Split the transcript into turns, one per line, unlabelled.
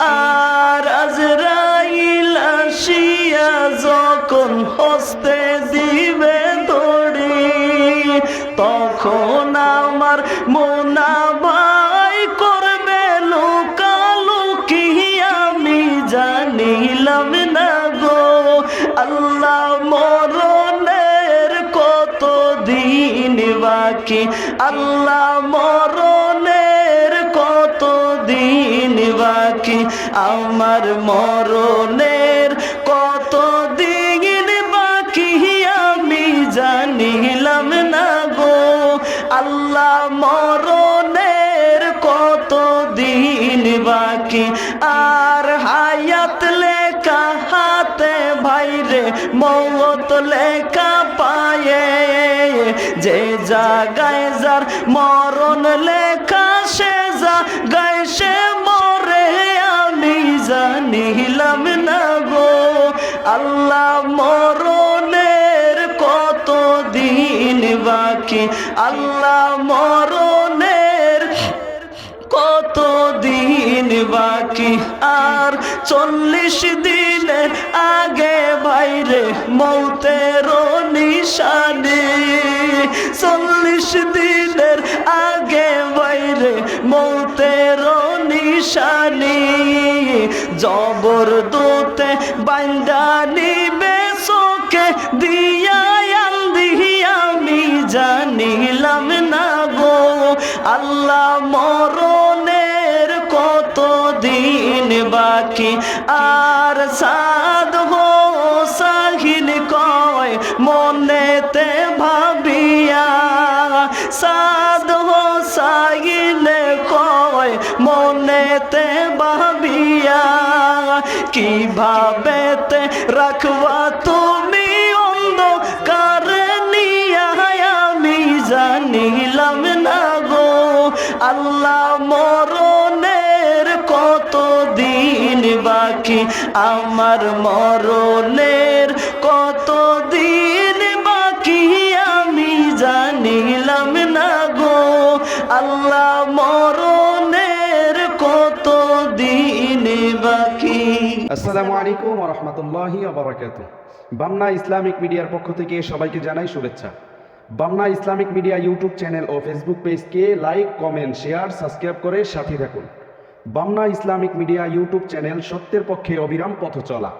আর আজরাইল আসিয়া যখন হস্তে দিবে দড়ি, তখন আমার মোনা ভাই করবে লোকালুকি আমি জানিলাম না গো। আল্লাহ মরণের কত দিন বাকি? আল্লাহ আমার মরণের কত দিন বাকি আমি জানিলাম না গো। আল্লাহ মরণের কত দিন বাকি, আর হায়াত লেখা হাতে ভাইরে, মৌত লেখা পায়ে। যে জাগায় যার মরণ লেখা, সে জাগায় সে জানিলাম না গো, আল্লাহ মরণের কত দিন বাকি? আল্লাহ মরণের কত দিন বাকি? আর চল্লিশ দিনের আগে বাইরে মৌতের নিশানি, চল্লিশ দিনের মৌতের নিশানি জবর দোতে বান্দা নিবে চোখে, দিয়া আমি জানিলাম না গো। আল্লাহ মরণের কত দিন বাকি, আর সাদ হো সাহিন কয়, মনেতে ভাবিয়া সাদ মনেতে ভাবিয়া কীভাবে তে রাখবা তুমি অন্ধকার নিয়া আমি জানিলাম না গো। আল্লাহ মরণের কত দিন বাকি? আমার মরণের কত দিন বাকি? আমি জানিলাম না গো। আল্লাহ
আসসালামু আলাইকুম রহমতুল্লাহি বামনা ইসলামিক মিডিয়ার পক্ষ থেকে সবাইকে জানাই শুভেচ্ছা। Bamna Islamic media YouTube channel ও ফেসবুক পেজকে লাইক, কমেন্ট, শেয়ার, সাবস্ক্রাইব করে সাথে থাকুন। Bamna Islamic media YouTube channel সত্যের পক্ষে অবিরাম পথ চলা